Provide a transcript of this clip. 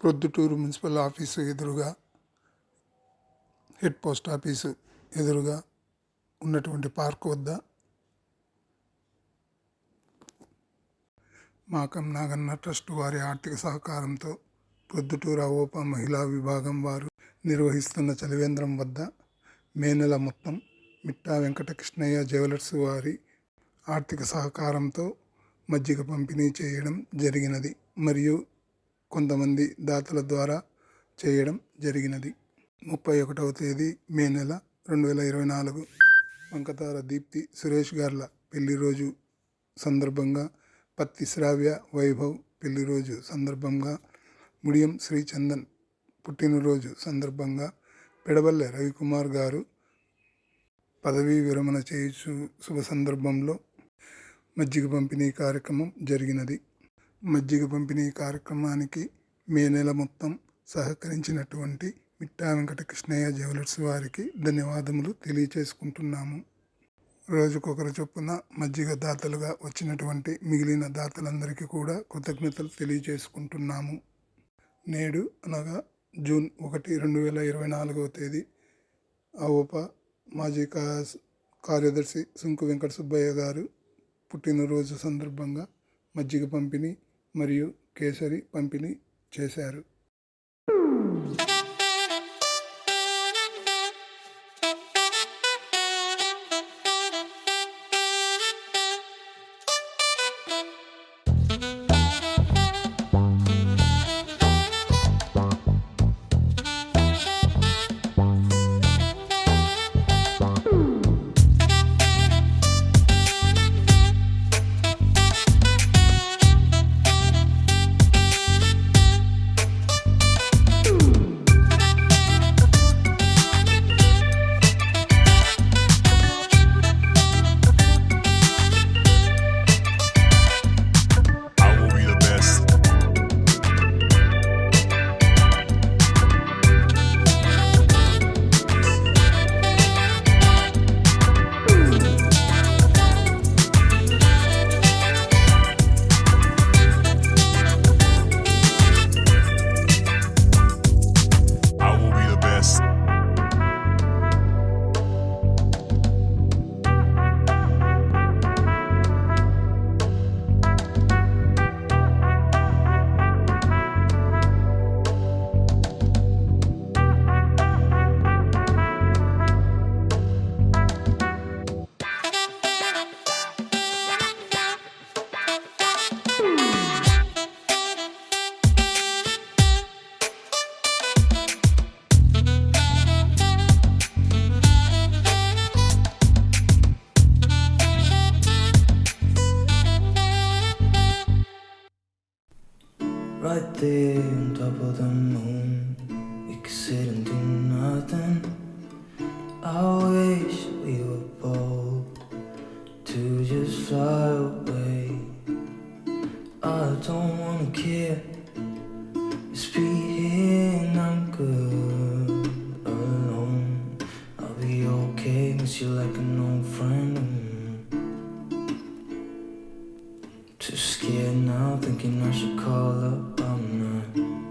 Proddatur municipal office ఎదురుగా head post office ఎదురుగా ఉన్నటువంటి పార్క్ వద్ద మాకం నాగన్న ట్రస్ట్ వారి ఆర్థిక సహకారంతో ప్రొద్దుటూరు అవోప మహిళా విభాగం వారు నిర్వహిస్తున్న చలివేంద్రం వద్ద మే నెల మొత్తం మిట్టా వెంకటకృష్ణయ్య జ్యువెలర్స్ వారి ఆర్థిక సహకారంతో మజ్జిగ పంపిణీ చేయడం జరిగినది. మరియు కొంతమంది దాతల ద్వారా చేయడం జరిగినది. ముప్పై ఒకటవ తేదీ మే నెల రెండు వేల ఇరవై నాలుగు. వంకతార దీప్తి సురేష్ గార్ల పెళ్ళి రోజు సందర్భంగా పత్తి శ్రావ్య వైభవ్ పెళ్ళి రోజు సందర్భంగా ముడియం శ్రీచందన్ పుట్టినరోజు సందర్భంగా పెడబల్లె రవికుమార్ గారు పదవీ విరమణ చేయుచు శుభ సందర్భంలో మజ్జిగ పంపిణీ కార్యక్రమం జరిగినది. మజ్జిగ పంపిణీ కార్యక్రమానికి మే నెల మొత్తం సహకరించినటువంటి మిట్టా వెంకట కృష్ణయ్య జ్యువెలర్స్ వారికి ధన్యవాదములు తెలియచేసుకుంటున్నాము. రోజుకొకరు చొప్పున మజ్జిగ దాతలుగా వచ్చినటువంటి మిగిలిన దాతలందరికీ కూడా కృతజ్ఞతలు తెలియజేసుకుంటున్నాము నేడు అనగా జూన్ ఒకటి రెండు వేల ఇరవై నాలుగవ తేదీ అవప మాజీ కా కార్యదర్శి సుంకు వెంకట సుబ్బయ్య గారు పుట్టినరోజు సందర్భంగా మజ్జిగ పంపిణీ మరియు కేసరి పంపిణీ చేశారు. Right there on top of the moon, we could sit and do nothing. I wish we were bold to just fly away. I don't wanna care, Too scared now, thinking I should call up. I'm not.